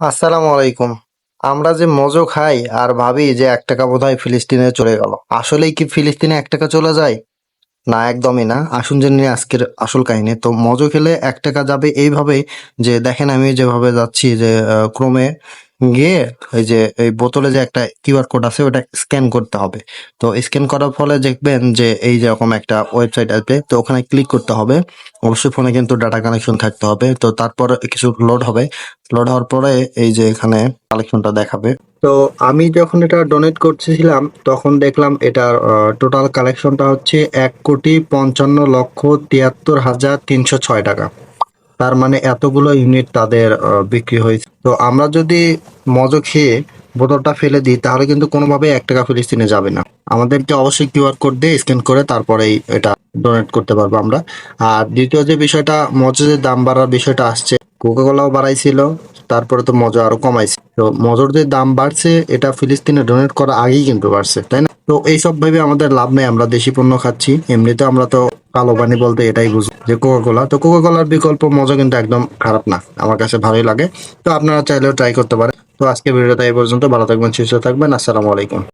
আসসালামু আলাইকুম। আমরা যে মজো খাই আর ভাবি যে এক টাকা বোধহয় ফিলিস্তিনে চলে গেল। আসলেই কি ফিলিস্তিনে এক টাকা চলে যায়? না, একদমই না। আসুন জেনে আজকের আসল কাহিনী। তো মজো খেলে এক টাকা যাবে এইভাবে যে, দেখেন আমি যেভাবে যাচ্ছি যে ক্রমে গিয়ে এই যে, এই বোতলে যে একটা কিউআর কোড আছে, ওটা স্ক্যান করতে হবে। তো স্ক্যান করার ফলে দেখবেন যে, এই যে এরকম একটা ওয়েবসাইট আসবে তো ওখানে ক্লিক করতে হবে। অবশ্যই ফোনে কিন্তু ডাটা কানেকশন থাকতে হবে। তো তারপর কিছু লোড হবে। লোড হওয়ার পরে এই যে এখানে কালেকশনটা দেখাবে। তো আমি যখন এটা ডোনেট করতেছিলাম, তখন দেখলাম এটার টোটাল কালেকশনটা হচ্ছে এক কোটি পঞ্চান্ন লক্ষ তিয়াত্তর হাজার তিনশো ছয় টাকা। তার মানে এতগুলো ইউনিট তাদের বিক্রি হয়েছে। তো আমরা যদি মজো খেয়ে বোতলটা ফেলে দিই, তাহলে কিন্তু কোনোভাবে এক টাকা ফিলিস্তিনে যাবে না। আমাদেরকে অবশ্যই কিউআর কোড দিয়ে স্ক্যান করে তারপরেই এটা ডোনেট করতে পারব আমরা। আর দ্বিতীয় যে বিষয়টা মজুদের দাম বাড়ার বিষয়টা আসছে। কোকা কোলাও বাড়াইছিল, তারপরে তো মজা আরও কমাইছে। তো মজুর যে দাম বাড়ছে, এটা ফিলিস্তিনে ডোনেট করা আগেই কিন্তু বাড়ছে, তাই না? তো এইসব ভেবে আমাদের লাভ নেই, আমরা দেশি পণ্য খাচ্ছি। এমনিতে আমরা তো কালো পানি বলতে এটাই বুঝব যে কোকা কোলা তো কোকা কোলার বিকল্প মজা কিন্তু একদম খারাপ না, আমার কাছে ভালোই লাগে। তো আপনারা চাইলেও ট্রাই করতে পারেন। তো আজকে ভিডিওটা এই পর্যন্ত, ভালো থাকবেন, সুস্থ থাকবেন, আসসালামু আলাইকুম।